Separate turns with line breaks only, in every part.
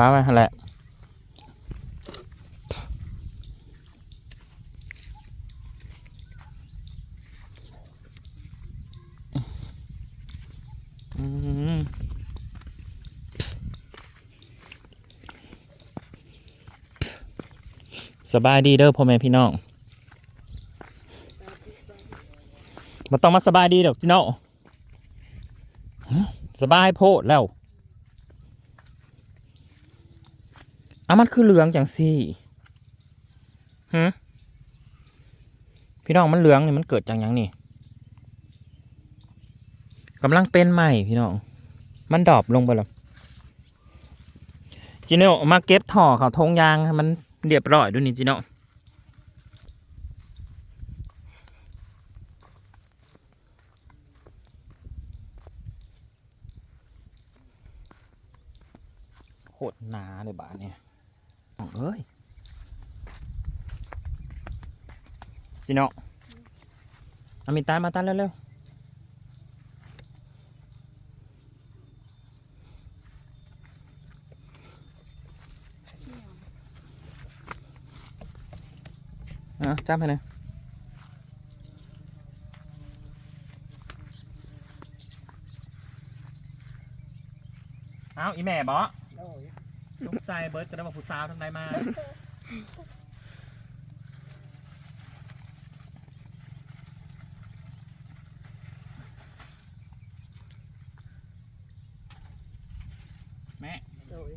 ้าไปแหละสบายดีเด้อพ่อแม่พี่น้องมาต้องมาสบายดีดอกจิโน่สบายโพดแล้ว อะมันคือเหลืองจังสิฮะพี่น้องมันเหลืองนี่มันเกิดจากยังนี่กำลังเป็นใหม่พี่น้อง มันดอปลงไปแล้วจิโน่มาเก็บถ่อเขาทงยางมันเรียบร้อยด้วยนี่จิโน่โคตรหนาเลยบ้านเนี่ย เอ้ยจิโน่อามิตายมาตันเร็วๆอะจับให้หน่อยเอาอีแม่บอ
โอ้ย
ลูกใจเบิร์ดจะได้มาผู้สาวทำไดมาแม่
โอ้ย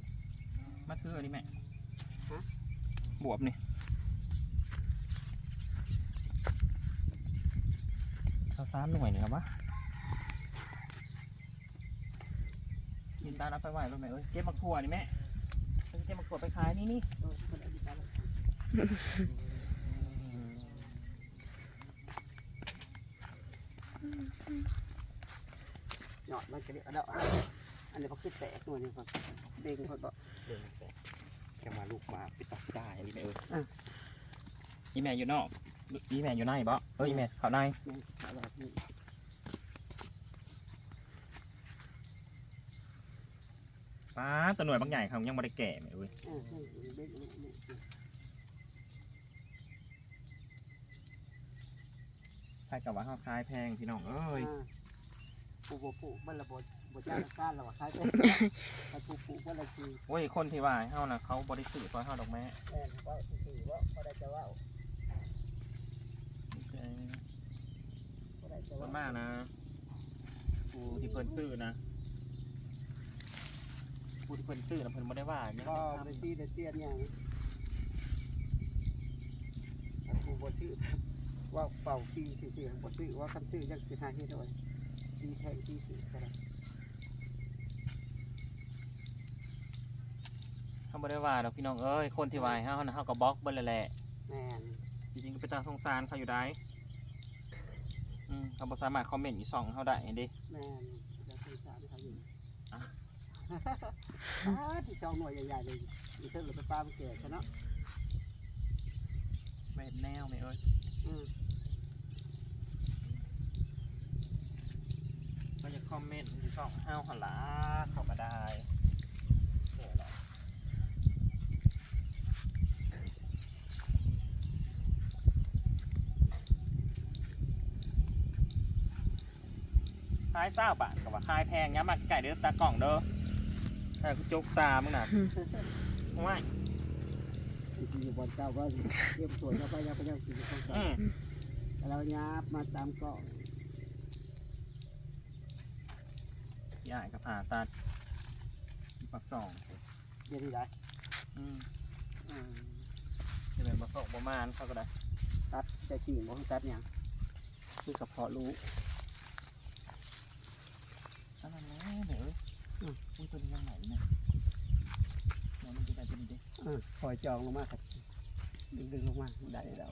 มาคืออันนี้แม่
ฮะ
บวบนี่เอาซ้ำหน่วยนี่ครับวะกินตารับไปไหวรถแม่เอ้ยเก็บมักถั่วนี่แม่ันจะเก็บมักถั่วไปขายนี่นี่
โอ้ยคนอดีตแล้วหยอดมันจะเดี๋ยวเอาอันนี้เขาคือแตกหน่วยนี่ครับเด้งเขาบอก
เดินไปแกมาลูกมาปิดตาสิได้อันนี้แม่เอ้ยอีแม่อยู่นอกอีแม่อยู่ในบ่เอ้ยอีแม่เข้าใน
นี่ขาแบบนี้
ป้าตัวหน่วยบางใหญ่เขายังไม่ได้แก่แม่เอ้ย
เออนี่เด้งนี่นี่
ใช่กับว่าเขาขายแพงพี่น้องเอ้ย
อ่าปูปูปูบ้านระบบบบจ้างก้านเราอะคล้ายกันแต่ปูปูบ้านละที
โอ้ยคนที่ว่าให้เฮานะเขาบริสุทธิ์เพราะเฮาดอกแม่
แม่นว่าสี่ว่าพอได้จะว่าพอได้จะ
ส่ว
ว่าน
มากนะกูที่เพิ่นซื้อนะ กูที่เพิ่นซื้อนะเพิ่นไม่ได้ว่าอย่างนี้
ก็ไปตีได้เตี้ยนอย่างถ้าปูบ่ซื้อว่าเป่าปีสี่สี่บ่ซื้อว่าคันซื้อยังสิหาเฮ็ดเอาไว้ตีแทงตีสี่ก็ได้
เขาไม่ได้ว่าดอกพี่น้องเอ้ยคนที่ว่าให้เฮานะเฮาก็บล็อกเบิ่นแหละ
แม่น
จริงๆก็เป็นตาสงสารเขาอยู่ได้อืมเขาบ่สามารถคอมเมนต์อีสองเขาได้เดิ
แม่นจะสื่อสารเขาอยู่
อะ
อ่าที่เจ้าหน่วยใหญ่ๆเลยอีเทิงหรือไปป้าไปแก่ซะเนาะ
ไม่เห็นแนวไม่เอ้ย
อืม
ก็จะคอมเมนต์อีสองเฮาหั่นล่ะเขาก็ได้เสียแล้วขายเศร้าบาทกับว่าขายแพงย้ำมาไก่เด้อตากล่องเด้อ แต่กูจกตามึงน่ะว้าย
ที่อยู่บนเจ้าก็เตรียมสวยเข้าไปยังไปยังสิ่งของเจ้า
อืม
แต่เราหยาบมาตามเกาะ
ยายกับผ่าตัดปักสอง
เดี๋ยวนี้ได้
อืม
อืม
จะเป็นปักสองประมาณเขาก็ได้
ตัดแต่กิ่งบ่ตัดหยัง
คือกระเพาะรู้อะไรนะเดี๋ยว อืมอุ้ยตัวนี้ยังไหนเนี่ยเดี๋ยวมันจะได้ตัวนี้ดิ
เออคอยจองลงมาครับดึงดึงลงมาได้แล้ว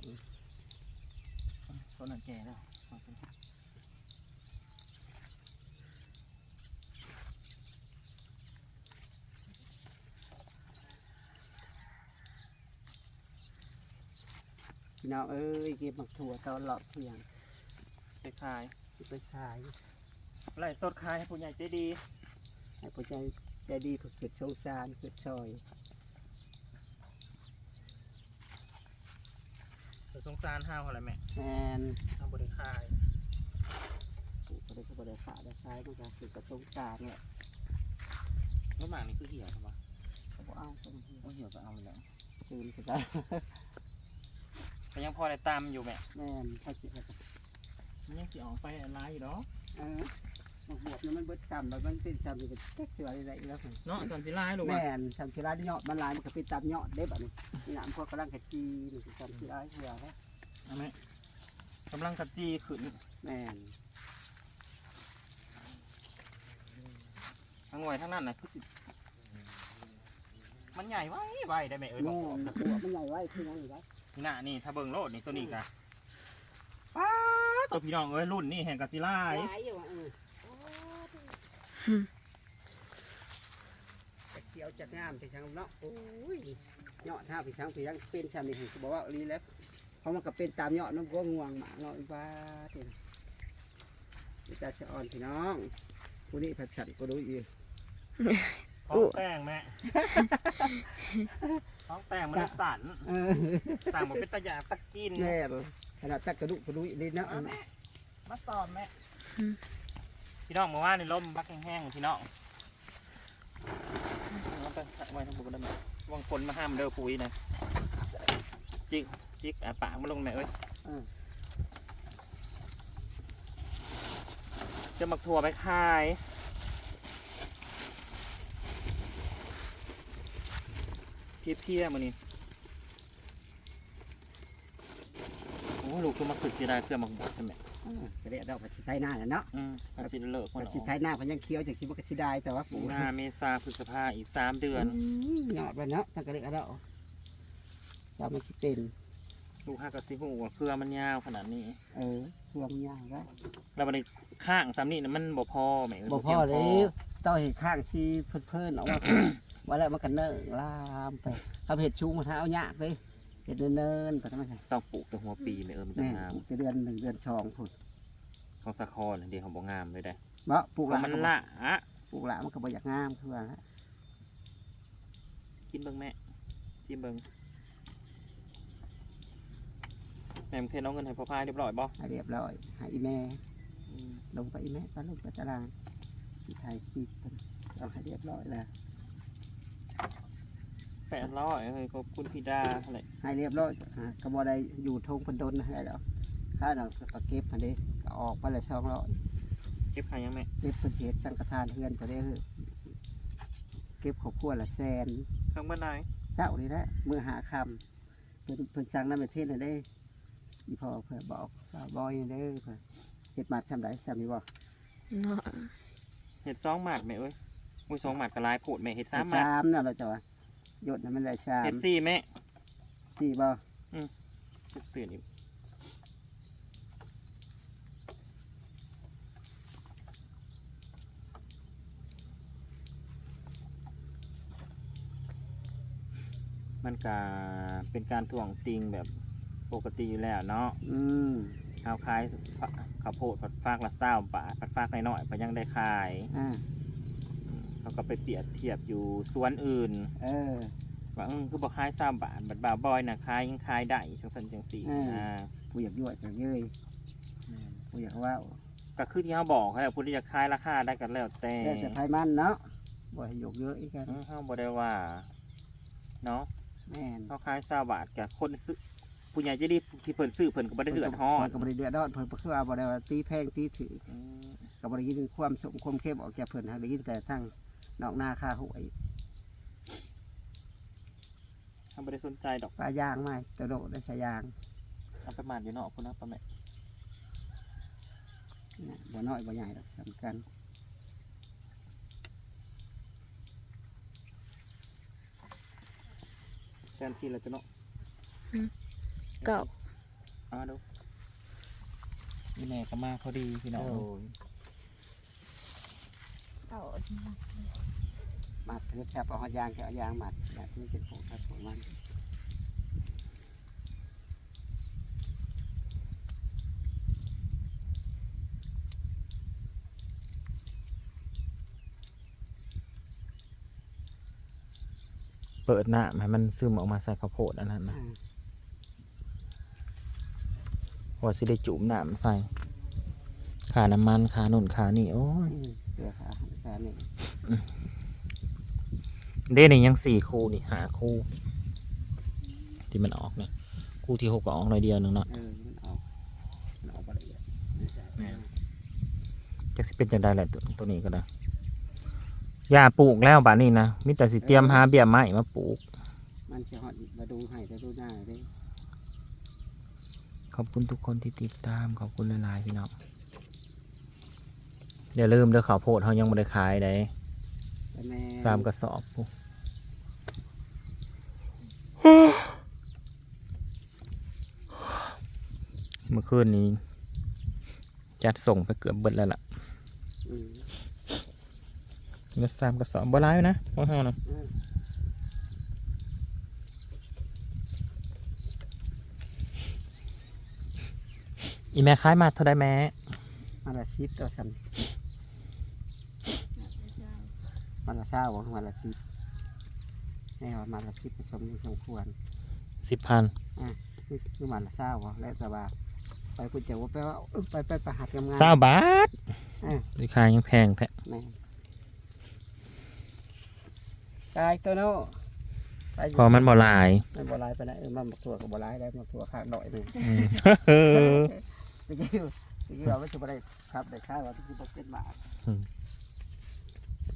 ตัวนั้นแก่แล้วเอาไป
พี่น้องเอ้ยเก็บมักถั่วตอนหลอดเที่ยง
ไปขาย
สิไปขาย
ไล่สดขายให้ผู้ใหญ่ใจดี
ให้ผู้ใจใจดีเพื่อเกิดสงสารเกิดซอย
สงสารห้าวอะไรแม่
แมน
ห้าวบริคาย
ปลูกอะไรก็บริขาได้ใช้มันก็เกิดกับสงสารเนี่ย
แล้วหมากนี่คือเหี่ยวใช่ปะ
เขาบอกเอาตรงนี้
ว่าเหี่ยวก็เอาแล้ว
คืนสุดได้
ก็ยังพอได้ตามอยู่แม่
แมนถ้าคิดว่า
มันยังสิออกไปลายอยู่เนาะ
เออมัน บวกนี่มันเบิดซ้ำแล้วมันเป็นซ้ำอยู่เป็นเจ๊กเสืออะไรอีกแล้ว
เนาะสันสิลายลูก
แม
ว่ะ
นซ้ำที่ร้านยอดมันลายมันก็เป็นตามยอดได้แบบนี้นี่น้ำพวกกำลังกระจีนี่คือซ้ำที่ร้านเสือแล้ว
เอาไหมกำลังกระจีขึ้น
แมน
ทั้งหน่วยทั้งนั้นนะคือสิมันใหญ่ไว้ไว้ได้ไหมเอ้ย
แม
บอก
นตัวมันใหญ่ไว้ที่นั่นอยู่แล้ว
นี่น่ะนี่ถ้าเบิ่งโลดนี่ตัวนี้กะป้าดตัวพี่น้องเอ้ยรุ่นนี่แห่งกะสิลาย
หลายอยู่อะเออ จะเขียวจะงามไปทางเนาะโอ้ยยอดท่าไปทางไปทางเป็นซ้ำนี่คือบอกว่ารีแล้วเพราะมันก็เป็นตามยอดน้ำก็งวงหมาเนาะอีบ้าทีนะนี่ตาสะอ่อนพี่น้องผู้นี้ผัดสันก็รู้อีก
ท้องแต่งแม่ท้องแต่งมันเลยสั่น
เออ
สั่งมาเป็นตะยาตะกิน
แม่บ่ขนาดตักกระดูกกระดูกเลยเนาะ
เอาแม่มาสอบแม่ พี่น้องเมื่อวานนี่ลมบักแห้งๆพี่น้องเอาไปไว้ทั้งบุกได้ไหมวางคนมาห้ามเด้อปุ๋ยนะจิกจิกอะปากมาลงแม่เอ้ย
เออ
จะหมักถั่วไปขายเพี้ยๆมานี่โอ้ลูกคือมาขึ้นเสียดายเครื่องหมักบดใช่ไหม
เออก็ได้ดอกผัดสิไทยหน้าแหละเนาะ
อืมอาชิเลิกคน
ผัด
อ
สิ
อก
ไทยหน้าเพันยังเคี้ยวจากชิบกสิได้แต่ว่าปลูก
มีนาเมษาพฤษภาอีกสามเดือน
ยอดไปเนาะตั้งกระเด็กกระเดาจะมันสิเป็น
ลูกห้ากระซิหูว่าเครือมันยาวขนาดนี้
เออเครื่องมันยากแล้ว
แล้วบันนี้ข้างสามนี่นะมันบ่พอแหม่
บ่พอเลยต้องเห็ดข้างชีเพิ่นๆออกมา ว่าแล้วมันกันเนิ่งลามไปเขาเห็ดชุงมาเท้ายากเลย เห็ดเนินๆไปทำไมใช่
ต้องปลูกแต่หัวปีเลยเออมันจะ
แม่
งาม
ปลูกแต่เดือนหนึ่งเดือนสองพุ่น
ของสะคอเลยเดียวของบ่งามเลยได้
เนาะปลูก
เพ
ห
ราะ
ลา
มัน
ก็บ่
ละอะ
ปลูกหลามันก็บ่อยากงามคือว่าละ
กินเบิ่งแม่ซิมเบิ่งแม่มงเทนเอาเงินให้พ่อพายเรียบร้อยบ่
ให้เรียบร้อยให้อีแม่
อืม
ลงไปอีแม่ก็ลงไปตารางที่ไทยซีเพิ่นเอาให้เรียบร้อยแล้ว
แปดร้อยเฮ้ยขอบคุณพี่ดาอะไร
ให้เรียบร้อยอ่าก็บ่ได้อยู่ทงเพิ่นดนให้แล้วข้าวหนังก็เก็บมาเด้ก็ออกไปละช่องร้อย
เก็บใครยังแม่
เก็บเพิ่นสิเฮ็ดสังฆทานเฮือนก็ได้เฮ้ยเก็บครอบครัวละแสน
ข้างบ้านไหน
เจ้านี่แหละมือหาคำเพิ่นเพิ่นสั่งน้ำประเทศน่ะได้อีพ่อเพิ่นบอกว่าบอยเด้อเพิ่นเฮ็ดมาซ้ำใดซ้ำนี่บ่
เนาะ
เห็ดสองหมัดแม่เอ้ยอุ้ยสองหมัดก็หลายโพดแม่เห็ดสามหมัด
สามเนาะเราจะว่า หยดน่ะมันได้สาม
เห็ดสี่แม่
สี่บ่
เปลี่ยนอีกมันก็เป็นการถ่วงติงแบบปกติอยู่แล้วเนาะ
อืม
เอาขายข้าวโพดผัดฟากละเศร้าบาทผัดฟากน้อยๆก็ยังได้ขาย
อ่า
เขาก็ไปเปรียบเทียบอยู่สวนอื่น
เออ
ว่าอืมคือบอกขายเศร้าบาทบัดบ่าวบอยนะขายยังขายได้จังสันจังสี่
อืม
อ่า
ผู้อยากยวดอยากเย้ยผู้อยากเว่า
ก็คือที่เขาบอกเขาแหละผู้ที่จะขายราคาได้กันแล้วแต่
ได้แต่ไผมันเนาะบ่ให้ยกเยอะอีกกัน
อืมเขาบอกได้ว่าเนาะ
แม่น
เขาขายเศร้าบาทกับคนซื้อผู้ใหญ่จะรีบที่เพิ่นซื้อเพิ่นก็บ่ได้เดือดร้อน
เพิ่นก็บ่ได้เดือดร้อนเพิ่นก็คือว่าบ่ได้ว่าตีแพงตีถือ
อืม
ก็บ่ได้ยินความสมความเข้มออกจากเพิ่นหากได้ยินแต่ทั้ง นอกหน้าค่าหวย
เขาบ่ได้สนใจดอก
ปลายางมาตะโดดได้ชายาง
เอาไปหมาดอยู่เนาะพุ่นนะป้าแม่
เนี่ยบ่น้อยบ่ใหญ่หรอกสำคัญ
แทนที่เราจะเนาะ
เก่า
เอามาดูนี่แม่ก็มาพอดีพี่น้อง
เก่า
มัดเพื่อจับเอาหอยางแค่เอายางมัดแบบนี้เป็นของทัดของมัน
ปิดน้ำให้มันซึมออกมาใส่ข้าวโพดอันนั้นนะ
อ่า
ว่าสิได้จุ่มน้ำใส่ขาน้ำมันขาหนุนขานี่โอ้ย
อืมเสือขาขานี่
เด้นี่ยังสี่คู่นี่หาคู่ ที่มันออกเนี่ยคู่ที่หกก็ออกหน่อยเดียวหนึงเนาะ
เออมันออกมันออกมาละเอียดไม่ใช่
แม่นจะสิเป็นจังไดแหละตัวตัวนี้ก็ได้ยาปลูกแล้วบ้านนี้นะมิแต่สิเตรียมหาเบี้ยไม้มาปลูก
มันจะหอดมาดูให้จะดูหน้าเลย
ขอบคุณทุกคนที่ติดตามขอบคุณหลายๆพี่น้องอย่าลืมเด้อข้าวโพดเขายังไม่ได้ขายได้
แต่แม่
สามกระสอบพู้ เมื่อคืนนี้ จัดส่งไปเกือบเบิดแล้วล่ะ
อืม
เงินสามกระสอบบ่ร้ายนะพวกเขานะ
อืม
อีแม่ขายมาเท่าไดแม่
มาละสิบต่อสันมาละเศร้าบอกมาละสิบแม่ว่ามาละสิบผสมสมควร
สิบพัน
คือคือมาละเศร้าบอกและแต่ว่า ไปพูดเจ้าว่าไปว่าเอ้ยไปไปประหัดงามๆ
เศร้าบาท
เออ
ราคายังแพงแท้
แม่ตายตัวโน้ตายอยู่
พอมันบ่หลาย
มันบ่ร้ายไปแล้วเออมันบักถั่วกับบ่ร้ายได้บักถั่วข้างดอยหนึ่ง
อืม
ตะกี้ตะกี้เราไม่ถูกอะไรครับได้ค่ายว่าตะกี้บ่เป็นหมา
อืม